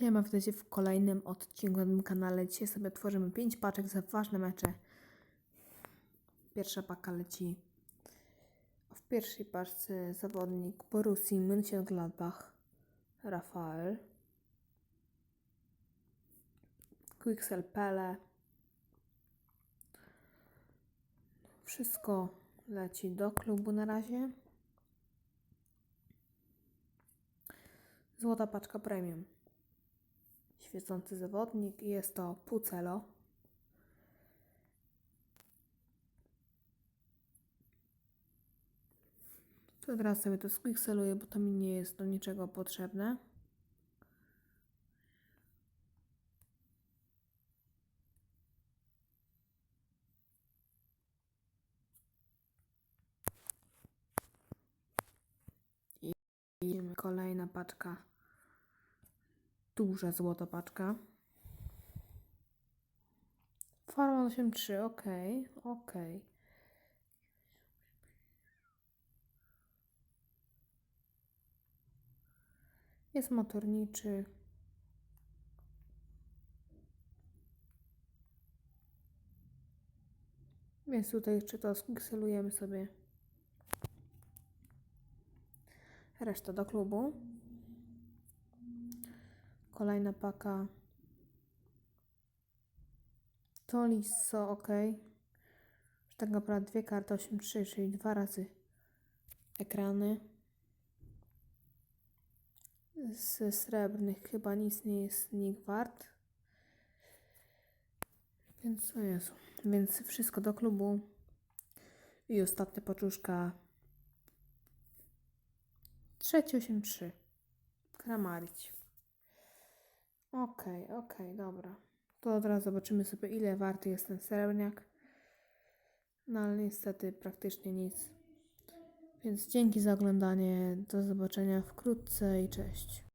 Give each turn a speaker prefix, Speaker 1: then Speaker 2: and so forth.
Speaker 1: Siema, witajcie w kolejnym odcinku na tym kanale. Dzisiaj sobie tworzymy 5 paczek za ważne mecze. Pierwsza paka leci. W pierwszej paczce zawodnik Borussii Mönchengladbach Rafael. Quixel Pele. Wszystko leci do klubu na razie. Złota paczka premium. Świecący zawodnik jest to Pucelo. To teraz sobie to squixeluję, bo to mi nie jest do niczego potrzebne. I kolejna paczka duża złota paczka. Farma 83, ok, ok. Jest motorniczy. Więc tutaj jeszcze to skselujemy sobie. Reszta do klubu. Kolejna paka. Tolisso, ok. Już tak naprawdę dwie karty 8-3, czyli dwa razy ekrany. Z srebrnych chyba nic nie jest nikt wart. Więc o Jezu. Więc wszystko do klubu. I ostatnia paczuszka. Trzeci 8-3. Kramarić. Okej, okej, dobra. To od razu zobaczymy sobie, ile warty jest ten srebrniak. No ale niestety praktycznie nic. Więc dzięki za oglądanie. Do zobaczenia wkrótce i cześć.